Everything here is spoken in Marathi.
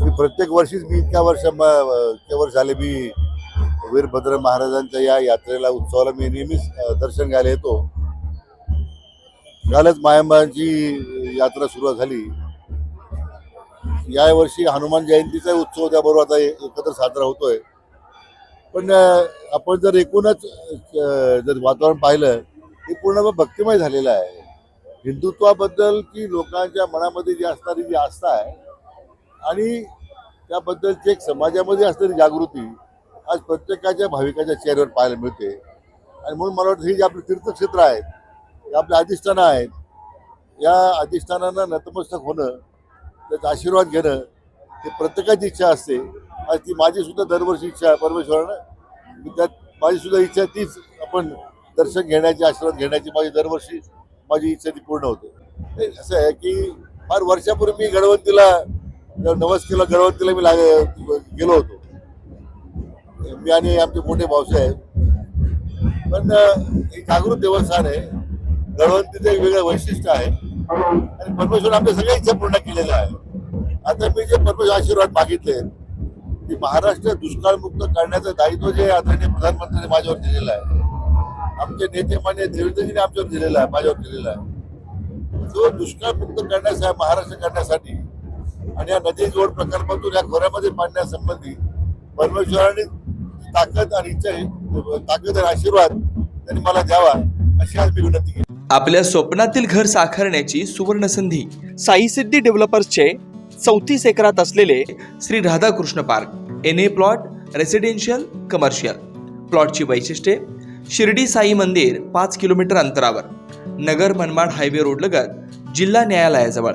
मी प्रत्येक वर्षीच मी इतक्या वर्ष म- इतक्या वर्ष झाले मी वीरभद्र महाराजांच्या या यात्रेला उत्सवाला मी नेहमीच दर्शन घ्यायला येतो. कालच मायंबाची यात्रा सुरुवात झाली. या वर्षी हनुमान जयंतीचा उत्सव त्याबरोबर आता एकत्र साजरा होतोय. पण आपण जर एकूणच जर वातावरण पाहिलं हे पूर्ण भक्तिमय झालेलं आहे. हिंदुत्वाबद्दल लोकांच्या मनामध्ये जी असणारी जी आस्था आहे आणि त्याबद्दलची एक समाजामध्ये असलेली जागृती आज प्रत्येकाच्या भाविकाच्या चेहऱ्यावर पाहायला मिळते. आणि म्हणून मला वाटतं ही जी आपली तीर्थक्षेत्र आहेत हे आपले अधिष्ठानं आहेत या अधिष्ठानांना नतमस्तक होणं त्याचा आशीर्वाद घेणं हे प्रत्येकाची इच्छा असते. आणि ती माझीसुद्धा दरवर्षी इच्छा आहे परमेश्वरानं. मी त्यात माझीसुद्धा इच्छा तीच आपण दर्शन घेण्याची आशीर्वाद घेण्याची माझी दरवर्षी माझी इच्छा ती पूर्ण होते. असं आहे की फार वर्षापूर्वी मी गणवंतीला नवस किलो गणवंतीला मी लाग गेलो होतो. मी आणि आमचे मोठे भाऊसाहेब पण हे जागृत देवस्थान आहे. गणवंतीचं एक वेगळं वैशिष्ट्य आहे. आणि परमेश्वर आमच्या सगळ्या इच्छा पूर्ण केलेल्या आहे आता मी जे परमेश्वर आशीर्वाद मागितले की महाराष्ट्र दुष्काळमुक्त करण्याचं दायित्व जे आदरणीय प्रधानमंत्र्यांनी माझ्यावर दिलेलं आहे. आमचे नेते मान्य देवेंद्रजीने आमच्यावर दिलेला आहे माझ्यावर दिलेला आहे. जो दुष्काळमुक्त करण्यासाठी महाराष्ट्र करण्यासाठी आणि या नदी जोड प्रकल्पातून या खोऱ्यामध्ये पाडण्यासंबंधी परमेश्वराने ताकद आणि इच्छा ताकद आणि आशीर्वाद त्यांनी मला द्यावा अशी आज मी विनंती केली. आपल्या स्वप्नातील घर साकारण्याची सुवर्ण संधी साई सिद्धी डेव्हलपर्सचे चौतीस एकरात असलेले Shri Radhakrishna park N A plot residential commercial प्लॉटची वैशिष्ट्ये शिर्डी साई मंदिर पाच किलोमीटर अंतरावर नगर मनमाड हायवे रोड लगत जिल्हा न्यायालयाजवळ.